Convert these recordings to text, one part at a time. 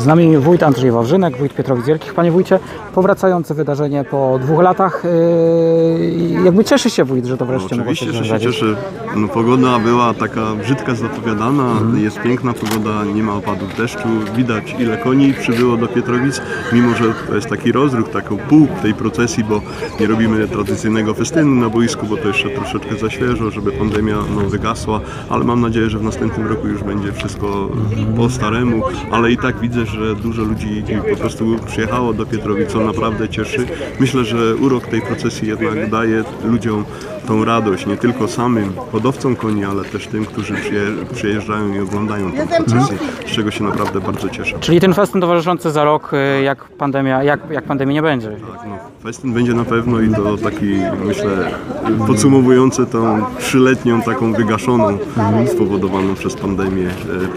Z nami wójt Andrzej Wawrzynek, wójt Pietrowic Wielkich. Panie wójcie, powracające wydarzenie po dwóch latach. Yy, jakby cieszy się wójt, że to wreszcie się Oczywiście, że się cieszę. No, pogoda była taka brzydka zapowiadana, jest piękna pogoda, nie ma opadów deszczu, widać ile koni przybyło do Pietrowic, mimo że to jest taki rozruch, taką pół tej procesji, bo nie robimy tradycyjnego festynu na boisku, bo to jeszcze troszeczkę za świeżo, żeby pandemia no, wygasła, ale mam nadzieję, że w następnym roku już będzie wszystko po staremu, ale i tak widzę, że dużo ludzi po prostu przyjechało do Pietrowic, co naprawdę cieszy. Myślę, że urok tej procesji jednak daje ludziom tą radość, nie tylko samym hodowcom koni, ale też tym, którzy przyje- przyjeżdżają i oglądają tę procesję, z czego się naprawdę bardzo cieszę. Czyli ten festyn towarzyszący za rok, yy, jak pandemia, jak, jak pandemii nie będzie. Tak, no, festyn będzie na pewno i to taki, myślę, podsumowujący tą trzyletnią taką wygaszoną, spowodowaną przez pandemię.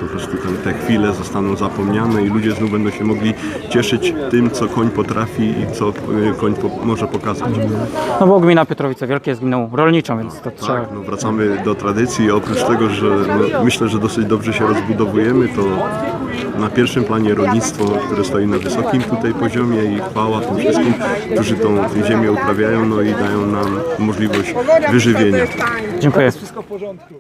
Po prostu ten, te chwile zostaną zapomniane i ludzie znów będą się mogli cieszyć tym, co koń potrafi i co e, koń po, może pokazać. No bo gmina Pietrowice Wielkie jest gminą rolniczą, więc to trzeba... Tak, no wracamy do tradycji. Oprócz tego, że no, myślę, że dosyć dobrze się rozbudowujemy, to na pierwszym planie rolnictwo, które stoi na wysokim tutaj poziomie i chwała tym wszystkim, którzy tą ziemię uprawiają, no i dają nam możliwość wyżywienia. Dziękuję. Wszystko w porządku.